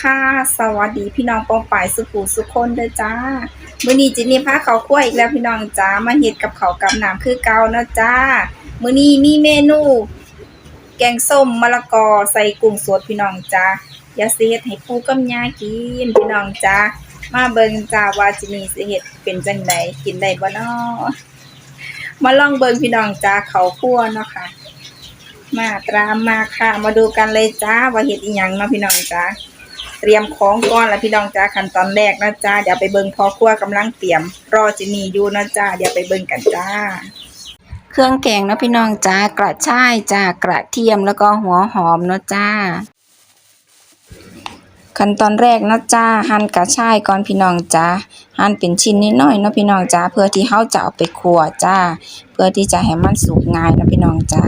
ค่ะ สวัสดีพี่น้องปองป่ายสุขุสุขคนเด้อจ้ามื้อนี้จินนี่พาเขาคั่วอีกแล้วพี่น้องจ้ามาเฮ็ดกับเขากับน้ำคือเก่าเนาะจ้ามื้อนี้มีเมนู แกงส้มมะละกอใส่กุ้งสดพี่น้องจ้าอย่าสิเฮ็ดให้ปู่กับยากินพี่น้องจ้ามาเบิ่งจ้าว่าจินนี่สิเฮ็ดเป็นจังไดกินได้บ่น้อมาลองเบิ่งพี่น้องจ้าเขาคั่วเนาะค่ะมาตรามมาค่ะ มาดูกันเลยจ้าว่าเห็ดอีหยังเนาะพี่น้องจ้า เตรียมของก่อนแล้วพี่น้องจ้าขั้นตอนแรกนะจ้าเดี๋ยวไปเบิ่งพอครัวกำลังเตรียม รอจิมีอยู่นะจ้าเดี๋ยวไปเบิ่งกันจ้า เครื่องแกงนะพี่น้องจ้ากระชายจ้ากระเทียมแล้วก็หัวหอมเนาะจ้า ขั้นตอนแรกนะจ้าหั่นกระชายก่อนพี่น้องจ้าหั่นเป็นชิ้นน้อยเนาะพี่น้องจ้าเพื่อที่เฮาจะเอาไปคั่วจ้า เพื่อที่จะให้มันสุกง่ายนะพี่น้องจ้า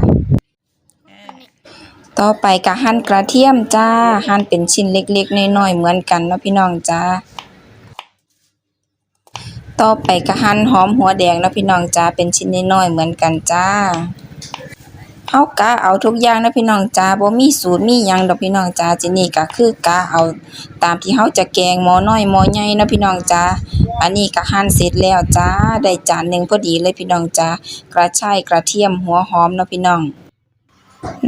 ต่อไปก็หั่นกระเทียมจ้า หั่นเป็นชิ้นเล็กๆน้อยๆเหมือนกันเนาะพี่น้องจ้า ต่อไปก็หั่นหอมหัวแดงเนาะพี่น้องจ้า เป็นชิ้นน้อยๆเหมือนกันจ้าเฮากะเอาทุกอย่างนะพี่น้องจ้าบ่มีสูตรมีหยังดอกพี่น้องจ้าจินี่ก็คือกะเอาตามที่เฮาจะแกงหม้อน้อยหม้อใหญ่นะพี่น้องจ้าอันนี้ก็หั่นเสร็จแล้วจ้าได้จานหนึ่งพอดีเลยพี่น้องจ้ากระชายกระเทียมหัวหอมเนาะพี่น้อง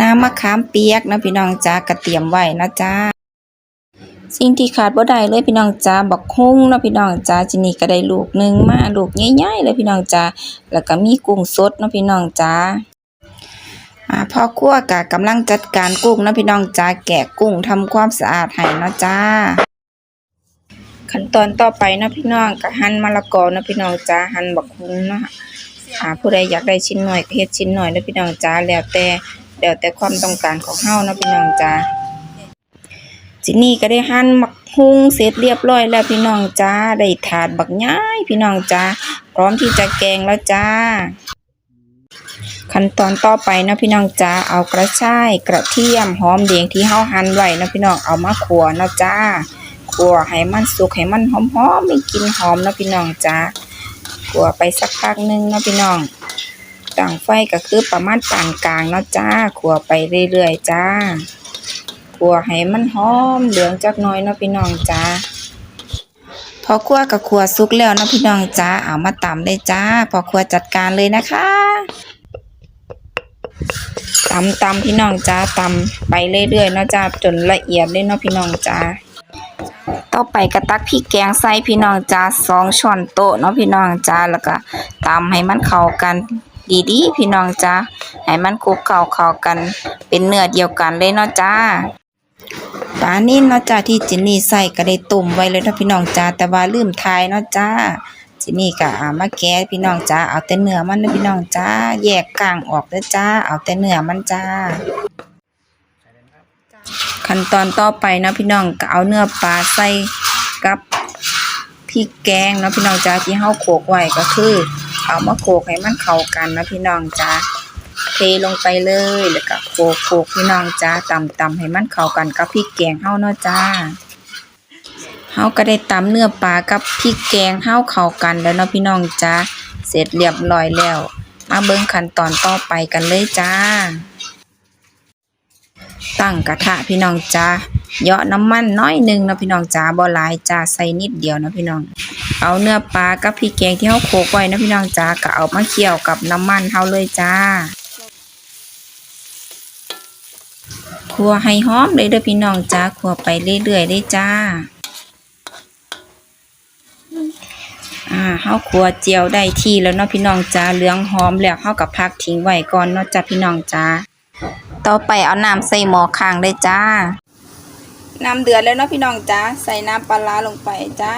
น้ำมะขามเปียกนะพี่น้องจ้ากระเตรียมไว้นะจ้าสิ่งที่ขาดบ่ได้เลยพี่น้องจ้าบักฮุ้งเนาะพี่น้องจ้าจินี่ก็ได้ลูกหนึ่งมาลูกใหญ่ๆเลยพี่น้องจ้าแล้วก็มีกุ้งสดเนาะพี่น้องจ้าพ่อครัวก็กำลังจัดการกุ้งนะพี่น้องจ้าแกะกุ้งทำความสะอาดให้นะจ้า ขั้นตอนต่อไปนะพี่น้องก็หั่นมะละกอนะพี่น้องจ้าหั่นบักฮุ้งเนาะผู้ใดอยากได้ชิ้นหน้อยเฮ็ดชิ้นหน้อยนะพี่น้องจ้าแล้วแต่ แล้วแต่ความต้องการของเฮาเนาะพี่น้องจ้าจินี่ก็ได้หั่นหมักฮุ้งเสร็จเรียบร้อยแล้วพี่น้องจ้าได้ถาดบักย้ายพี่น้องจ้าพร้อมที่จะแกงแล้วจ้า ขั้นตอนต่อไปนะพี่น้องจ้าเอากระชายกระเทียมหอมแดงที่เฮาหั่นไว้นะพี่น้องเอามาคั่วนะจ้าคั่วให้มันสุกให้มันหอมๆมีกลิ่นหอมนะพี่น้องจ้าคั่วไปสักพักนึงนะพี่น้อง ตั้งไฟก็คือประมาณปานกลางเนาะจ้าขัวไปเรื่อยๆจ้าขัวให้มันหอมเหลืองจักน่อยเนาะพี่น้องจ้าพอขัวกับขัวสุกแล้วเนาะพี่น้องจ้าเอามาตำเลยจ้า พอขัวจัดการเลยนะคะตำตำพี่น้องจ้าตำไปเรื่อยๆเนาะจ้าจนละเอียดเลยเนาะพี่น้องจ้าต่อไปกระตักพริกแกงใส่พี่น้องจ้าสองช้อนโต๊ะเนาะพี่น้องจ้าแล้วก็ตำให้มันเข้ากัน ดีๆ พี่น้องจ้าให้มันคลุกเข้าเข้ากัน เป็นเนื้อเดียวกันเลยเนาะจ้าปลานิ่นเนาะจ้าที่จินนี่ใส่ก็ได้ต้มไว้เลยเนาะพี่น้องจ้าแต่ว่าลืมทายเนาะจ้าจินนี่ก็เอามาแกะพี่น้องจ้าเอาแต่เนื้อมันเนาะพี่น้องจ้าแยกกลางออกเด้อจ้า เอาแต่เนื้อมันจ้าขั้นตอนต่อไปเนาะพี่น้องก็เอาเนื้อปลาใส่กับพริกแกงเนาะพี่น้องจ้าที่เฮาโขกไว้ก็คือ เอามาโขกให้มันเข้ากันนะพี่น้องจ้าเทลงไปเลยแล้วก็โขกโขกพี่น้องจ้าตำตำให้มันเข้ากันกับพริกแกงเฮาเนาะจ้าเฮาก็ได้ตำเนื้อปลากับพริกแกงเฮาเข้ากันแล้วเนาะพี่น้องจ้าเสร็จเรียบร้อยแล้ว มาเบิ่งขั้นตอนต่อไปกันเลยจ้า ตั้งกระทะพี่น้องจ้า เหยาะน้ำมันน้อยหนึ่งนะพี่น้องจ้าบ่หลายจ้าใส่นิดเดียวนะพี่น้อง เอาเนื้อปลากับพริกแกงที่เฮาโขกไว้นะพี่น้องจ้าก็เอามาเคี่ยวกับน้ำมันเฮาเลยจ้าคั่วให้หอมเลยเด้อพี่น้องจ้าคั่วไปเรื่อยๆเลยจ้า อ่าเฮาคั่วเจียวได้ที่แล้วเนาะพี่น้องจ้าเหลืองหอมแล้วเฮาก็พักทิ้งไว้ก่อนเนาะจ้าพี่น้องจ้า ต่อไปเอาน้ำใส่หม้อข้างเลยจ้า น้ำเดือดแล้วเนาะพี่น้องจ้าใส่น้ำปลาร้าลงไปจ้า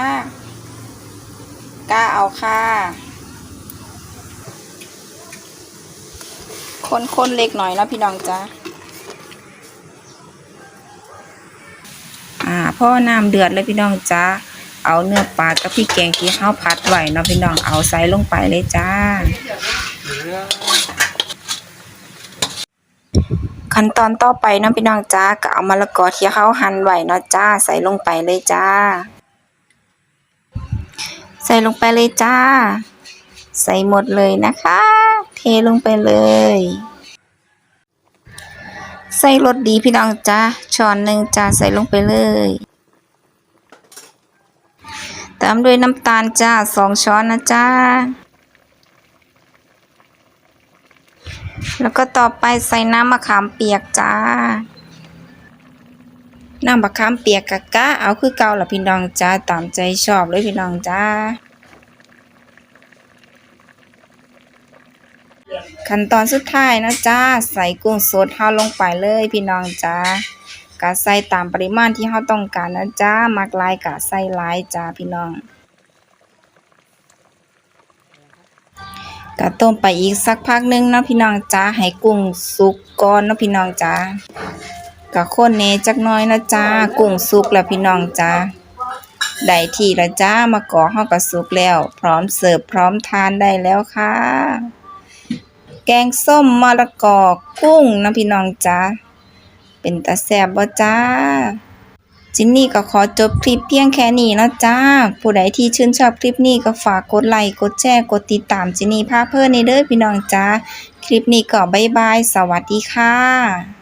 กล้าเอาค่ะ คนๆเล็กหน่อยเนาะพี่น้องจ้าอ่าพอน้ำเดือดแล้วพี่น้องจ้าเอาเนื้อปลากับพริกแกงที่เฮาวผัดไว้เนาะพี่น้องเอาใส่ลงไปเลยจ้า ขั้นตอนต่อไปเนาะพี่น้องจ้าก็เอามะละกอที่เขาหั่นไว้เนาะจ้าใส่ลงไปเลยจ้า ใส่ลงไปเลยจ้า ใส่หมดเลยนะคะ เทลงไปเลย ใส่รสดีพี่น้องจ้าช้อนหนึ่งจ้าใส่ลงไปเลยตามด้วยน้ำตาลจ้าสองช้อนนะจ้า แล้วก็ต่อไปใส่น้ำมะขามเปียกจ้า น้ำมะขามเปียกกะกะเอาคือเก่าละพี่น้องจ้าตามใจชอบเลยพี่น้องจ้า ขั้นตอนสุดท้ายนะจ้าใส่กุ้งสดเฮาลงไปเลยพี่น้องจ้ากะใส่ตามปริมาณที่เฮาต้องการนะจ้ามักลายกะใส่ลายจ้าพี่น้อง กะต้มไปอีกสักพักหนึงเนาะพี่น้องจ้าให้กุ้งสุกก่อนเนาะพี่น้องจ้ากะคนเนจักน้อยนะจ้ากุ้งสุกแล้วพี่น้องจ้าได้ที่ละจ้ามะกอกเฮาก็สุกแล้ว พร้อมเสิร์ฟพร้อมทานได้แล้วค่ะ แกงส้มมะละกอกุ้งนะพี่น้องจ้าเป็นตาแซบบ่จ้า จินนี่ก็ขอจบคลิปเพียงแค่นี้นะจ้า ผู้ใดที่ชื่นชอบคลิปนี้ก็ฝากกดไลค์กดแชร์กดติดตามจินนี่พาเพื่อนในเด้อพี่น้องจ้า คลิปนี้ก็บ๊ายบาย สวัสดีค่ะ